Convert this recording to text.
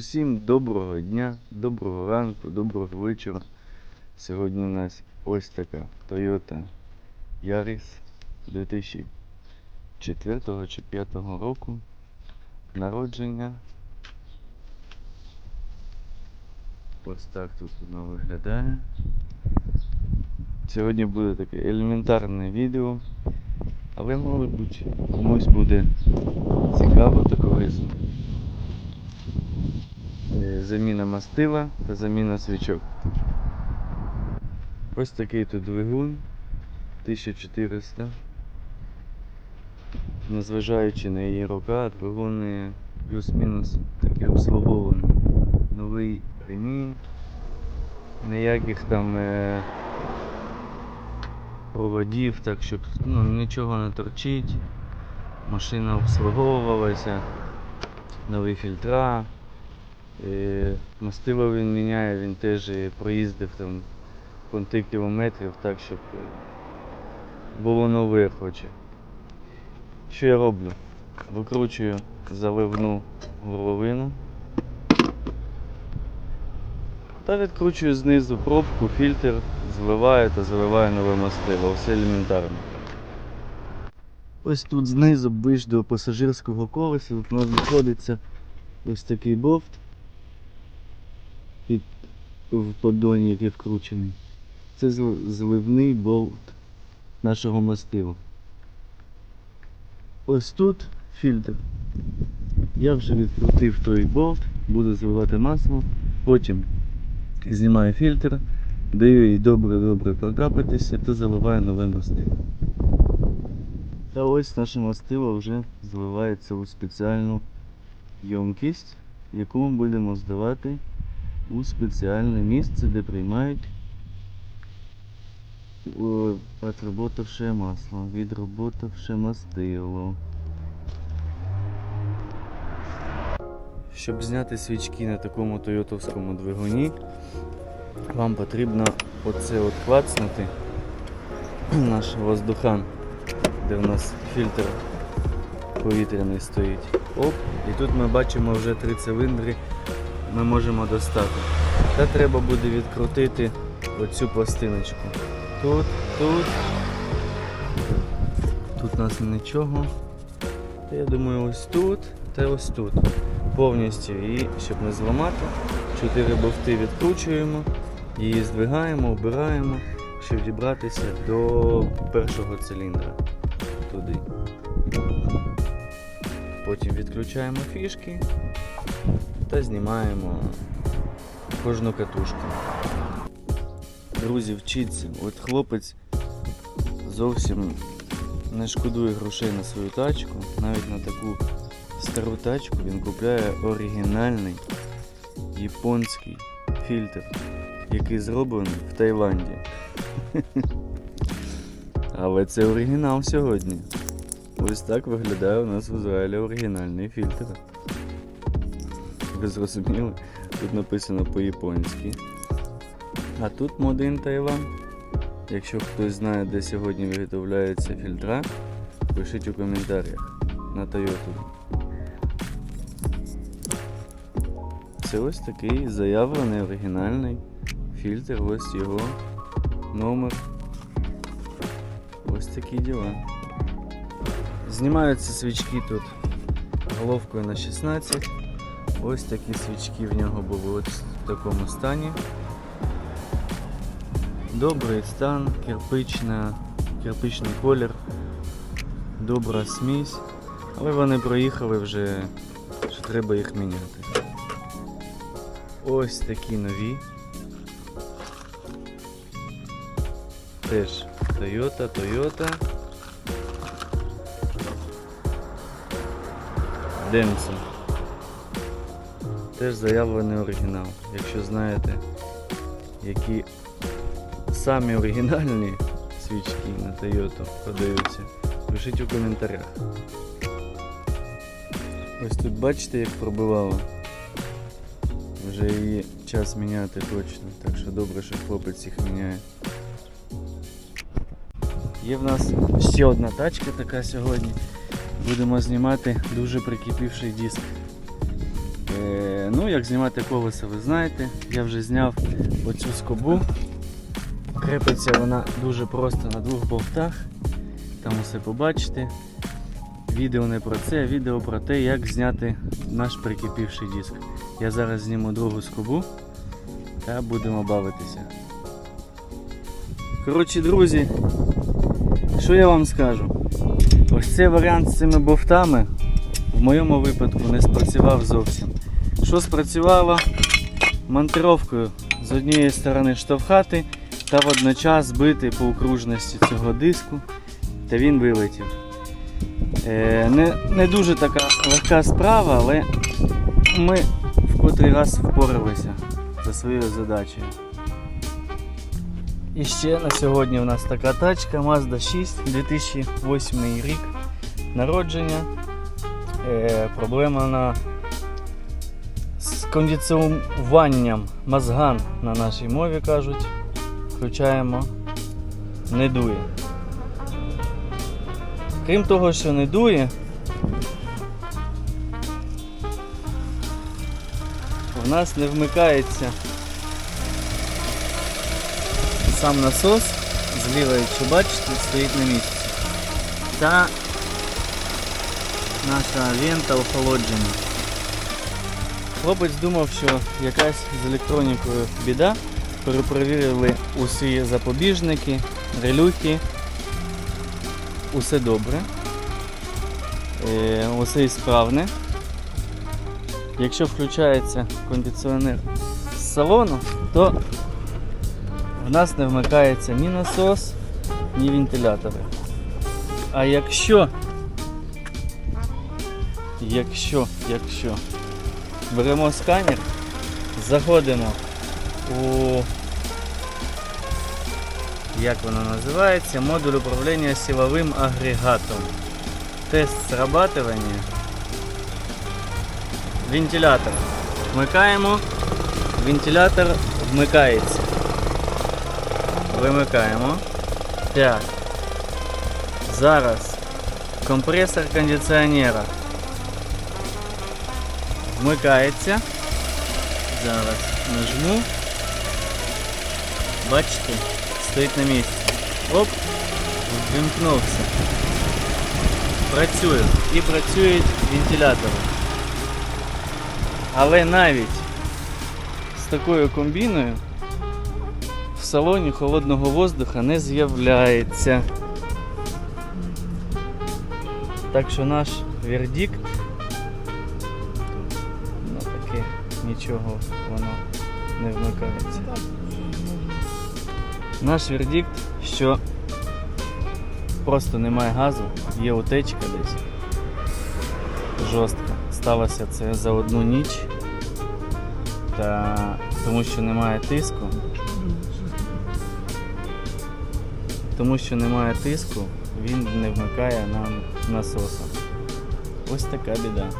Усім доброго дня, доброго ранку, доброго вечора. Сьогодні у нас ось така Toyota Yaris 2004 чи 2005 року. Народження. Ось так тут воно виглядає. Сьогодні буде таке елементарне відео, але, мабуть, комусь буде цікаво та корисно. Е, Заміна мастила та заміна свічок. Ось такий тут двигун 1400. Незважаючи на її рока, двигун е, плюс-мінус таки обслугований. Новий ремінь, ніяких там е, проводів, так щоб ну, нічого не торчить. Машина обслуговувалася, нові фільтра. Е, Мастило він міняє, він теж проїздив там понти кілометрів так, щоб е, було нове хоче. Що я роблю? Викручую заливну горловину та відкручую знизу пробку, фільтр, зливаю та заливаю нове мастило. Все елементарно. Ось тут знизу ближче до пасажирського колеса у нас знаходиться ось такий бофт в поддоні, який вкручений. Це зливний болт нашого мастилу. Ось тут фільтр. Я вже відкрутив той болт, буду зливати масло, потім знімаю фільтр, даю їй добре-добре прокапатися та заливаю нове мастило. Та ось наше мастило вже зливається у спеціальну ємкість, яку ми будемо здавати у спеціальне місце, де приймають отработавшее масло, відработавшее мастило. Щоб зняти свічки на такому тойотовському двигуні, вам потрібно оце от клацнути наш воздухан, де в нас фільтр повітряний стоїть. Оп, і тут ми бачимо вже три циліндри ми можемо достати. Та треба буде відкрутити оцю пластиночку. Тут, тут. Тут у нас нічого. Та я думаю, ось тут та ось тут. Повністю її, щоб не зламати. Чотири бовти відкручуємо, її здвигаємо, обираємо, щоб дібратися до першого циліндра. Туди. Потім відключаємо фішки та знімаємо кожну катушку. Друзі, вчіться. От хлопець зовсім не шкодує грошей на свою тачку. Навіть на таку стару тачку він купляє оригінальний японський фільтр, який зроблений в Таїланді. Але це оригінал сьогодні. Ось так виглядає у нас в Ізраїлі оригінальний фільтр. Ви зрозуміли? Тут написано по-японськи. А тут in Taiwan. Якщо хтось знає, де сьогодні виготовляються фільтра, пишіть у коментарях на Toyota. Це ось такий заявлений оригінальний фільтр, ось його номер. Ось такі діла. Знімаються свічки тут головкою на 16. Ось такі свічки в нього були в такому стані. Добрий стан, кирпична, кирпичний колір, добра смісь, але вони проїхали вже, що треба їх міняти. Ось такі нові. Теж Toyota, Toyota. Denso. Теж заявлений оригінал. Якщо знаєте, які самі оригінальні свічки на Toyota продаються, пишіть у коментарях. Ось тут бачите, як пробивало. Вже її час міняти точно, так що добре, що хлопець їх міняє. Є в нас ще одна тачка така сьогодні. Будемо знімати дуже прикипівший диск. Е, ну, як знімати колесо, ви знаєте. Я вже зняв оцю скобу. Крепиться вона дуже просто на двох болтах. Там усе побачите. Відео не про це, а відео про те, як зняти наш прикипівший диск. Я зараз зніму другу скобу та будемо бавитися. Коротше, друзі, що я вам скажу? Ось цей варіант з цими болтами в моєму випадку не спрацював зовсім. Що спрацювало? Монтировкою з однієї сторони штовхати та водночас бити по окружності цього диску, та він вилетів. Е, не, не дуже така легка справа, але ми в котрий раз впоралися за своєю задачею. І ще на сьогодні у нас така тачка Mazda 6 2008 рік народження. Е, проблема на з кондиціюванням мазган на нашій мові кажуть. Включаємо, не дує. Крім того, що не дує, в нас не вмикається сам насос зліва, якщо бачите, стоїть на місці. Та наша лента охолодження. Хлопець думав, що якась з електронікою біда. Перепровірили усі запобіжники, релюхи. Усе добре. Е, усе справне. Якщо включається кондиціонер з салону, то в нас не вмикається ні насос, ні вентилятори. А якщо, якщо, якщо беремо сканер, заходимо у як воно називається, модуль управління силовим агрегатом. Тест срабатывания. Вентилятор. Вмикаємо. Вентилятор вмикається. Вимикаємо. Так. Зараз компресор кондиціонера вмикається. Зараз нажму. Бачите, стоїть на місці. Оп, вимкнувся. Працює. І працюють вентилятори. Але навіть з такою комбіною в салоні холодного воздуха не з'являється. Так що наш вердикт нічого воно не вмикається. Наш вердикт, що просто немає газу, є утечка десь. Жорстка. Сталося це за одну ніч. Та тому що немає тиску. Тому що немає тиску, він не вмикає нам насосом. Ось така біда.